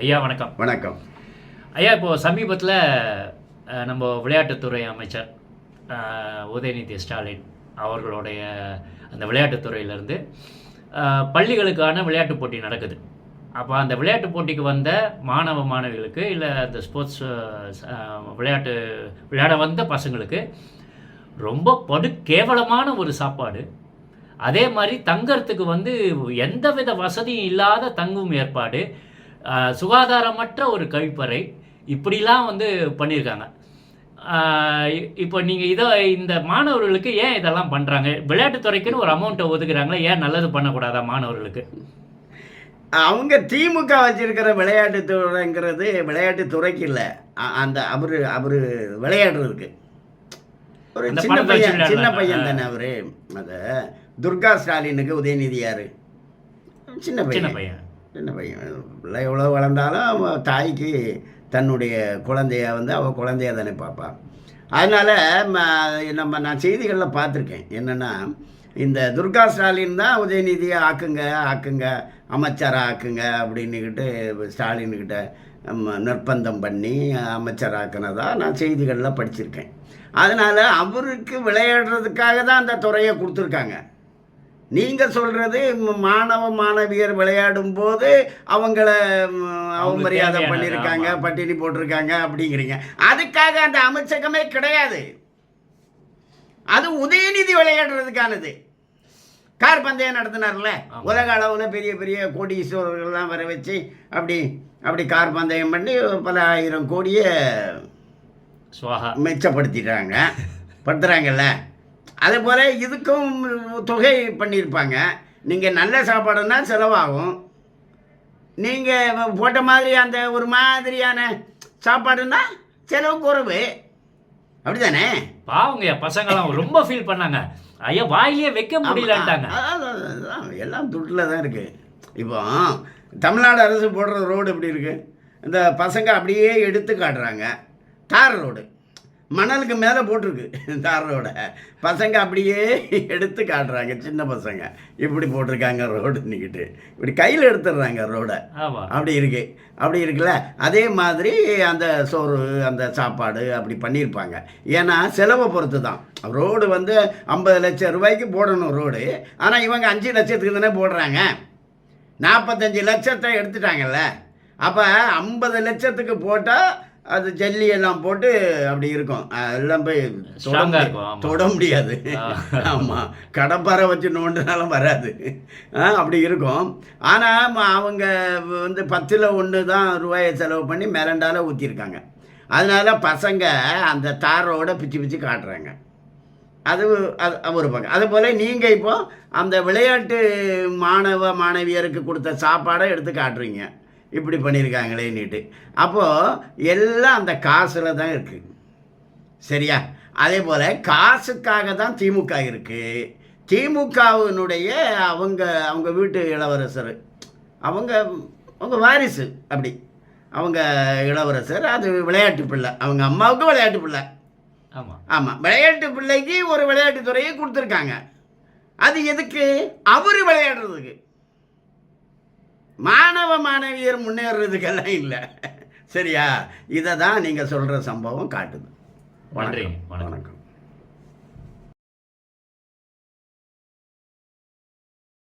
ஐயா வணக்கம். வணக்கம். ஐயா இப்போ சமீபத்தில் நம்ம விளையாட்டுத்துறை அமைச்சர் உதயநிதி ஸ்டாலின் அவர்களுடைய அந்த விளையாட்டுத்துறையிலேருந்து பள்ளிகளுக்கான விளையாட்டுப் போட்டி நடக்குது. அப்போ அந்த விளையாட்டுப் போட்டிக்கு வந்த மாணவ மாணவிகளுக்கு இல்லை அந்த ஸ்போர்ட்ஸ் விளையாட்டு விளையாட வந்த பசங்களுக்கு ரொம்ப படு கேவலமான ஒரு சாப்பாடு. அதே மாதிரி தங்கறதுக்கு வந்து எந்தவித வசதியும் இல்லாத தங்கும் ஏற்பாடு. சுகாதாரமற்ற ஒரு கழிப்பறை இப்படிலாம் வந்து பண்ணியிருக்காங்க. இப்போ நீங்கள் இதை இந்த மாணவர்களுக்கு ஏன் இதெல்லாம் பண்ணுறாங்க விளையாட்டுத்துறைக்குன்னு ஒரு அமௌண்ட்டை ஒதுக்குறாங்களே ஏன் நல்லது பண்ணக்கூடாதா மாணவர்களுக்கு? அவங்க திமுக வச்சிருக்கிற விளையாட்டு துறைங்கிறது விளையாட்டு துறைக்கு இல்லை. அந்த அவரு அவரு விளையாடுறதுக்கு. ஒரு அந்த சின்ன பையன் சின்ன. பையன் தானே அவரு. அத துர்கா ஸ்டாலினுக்கு உதயநிதி யாரு? சின்ன சின்ன பையன். சின்ன பையன் பிள்ளை எவ்வளோ வளர்ந்தாலும் அவன் தாய்க்கு தன்னுடைய குழந்தைய வந்து அவள் குழந்தைய தானே பார்ப்பா. அதனால் நம்ம நான் செய்திகளில் பார்த்துருக்கேன். என்னென்னா இந்த துர்கா ஸ்டாலின் தான் உதயநிதியை ஆக்குங்க ஆக்குங்க அமைச்சராக ஆக்குங்க அப்படின்னுக்கிட்டு ஸ்டாலின்கிட்ட நிர்பந்தம் பண்ணி அமைச்சராக்குனதா நான் செய்திகளில் படிச்சிருக்கேன். அதனால் அவருக்கு விளையாடுறதுக்காக தான் அந்த துறையை கொடுத்துருக்காங்க. நீங்கள் சொல்கிறது மாணவ மாணவியர் விளையாடும் போது அவங்கள அவமரியாதை பண்ணியிருக்காங்க. பட்டினி போட்டிருக்காங்க அப்படிங்கிறீங்க. அதுக்காக அந்த அமைச்சகமே கிடையாது. அது உதயநிதி விளையாடுறதுக்கானது. கார் பந்தயம் நடத்தினார்ல. உலக அளவில் பெரிய பெரிய கோடீஸ்வரர்கள்லாம் வர வச்சு அப்படி அப்படி கார் பந்தயம் பண்ணி பல ஆயிரம் கோடியை மிச்சப்படுத்திட்டாங்க. படுத்துறாங்கல்ல. அதே போல் இதுக்கும் தொகை பண்ணியிருப்பாங்க. நீங்கள் நல்ல சாப்பாடுன்னா செலவாகும். நீங்கள் போட்ட மாதிரி அந்த ஒரு மாதிரியான சாப்பாடுன்னா செலவு குறைவு. அப்படிதானே? பாவங்க பசங்களாம் ரொம்ப ஃபீல் பண்ணாங்க. ஐயா வாயிலே வைக்க முடியலன்ட்டாங்க. எல்லாம் துட்டில் தான் இருக்குது இப்போ தமிழ்நாடு அரசு போடுற ரோடு எப்படி இருக்கு? இந்த பசங்க அப்படியே எடுத்து காட்டுறாங்க. தார் ரோடு. மணலுக்கு மேலே போட்டிருக்கு தார் ரோட பசங்க அப்படியே எடுத்து காட்டுறாங்க. சின்ன பசங்க. இப்படி போட்டிருக்காங்க ரோடு நிக்கிட்டு. இப்படி கையில் எடுத்துடுறாங்க ரோடை. அப்படி இருக்கு. அப்படி இருக்குல்ல? அதே மாதிரி அந்த சோறு அந்த சாப்பாடு அப்படி பண்ணியிருப்பாங்க. ஏன்னா செலவை பொறுத்து தான். ரோடு வந்து ஐம்பது லட்சம் ரூபாய்க்கு போடணும் ரோடு. ஆனால் இவங்க அஞ்சு லட்சத்துக்கு தானே போடுறாங்க. நாற்பத்தஞ்சு லட்சத்தை எடுத்துட்டாங்கல்ல. அப்போ ஐம்பது லட்சத்துக்கு போட்டால் அது ஜல்லி எல்லாம் போட்டு அப்படி இருக்கும். எல்லாம் போய் தொட முடியாது. ஆமாம் கடப்பாரை வச்சு நோண்டினாலும் வராது. ஆ, அப்படி இருக்கும். ஆனால் அவங்க வந்து பத்தில் ஒன்று தான் ரூபாயை செலவு பண்ணி மிரண்டால ஊற்றிருக்காங்க அதனால பசங்க அந்த தாரோட பிச்சு பிச்சு காட்டுறாங்க. அது அது ஒரு பக்கம். அதுபோல் நீங்கள் இப்போ அந்த விளையாட்டு மாணவ மாணவியருக்கு கொடுத்த சாப்பாடை எடுத்து காட்டுறீங்க. இப்படி பண்ணியிருக்காங்களேன்னுட்டு. அப்போது எல்லாம் அந்த காசில் தான் இருக்குது சரியா? அதே போல் காசுக்காக தான் திமுக இருக்குது திமுகவினுடைய அவங்க அவங்க வீட்டு இளவரசர் அவங்க அவங்க வாரிசு அப்படி. அவங்க இளவரசர் அது விளையாட்டு பிள்ளை. அவங்க அம்மாவுக்கு விளையாட்டு பிள்ளை. ஆமா. ஆமாம் விளையாட்டு பிள்ளைக்கு ஒரு விளையாட்டு துறையை கொடுத்துருக்காங்க. அது எதுக்கு? அவர் விளையாடுறதுக்கு. மாணவ மாணவியர் முன்னேறதுக்கெல்லாம் இல்லை. சரியா? இதை தான் நீங்கள் சொல்கிற சம்பவம் காட்டுது. நன்றி. வணக்கம்.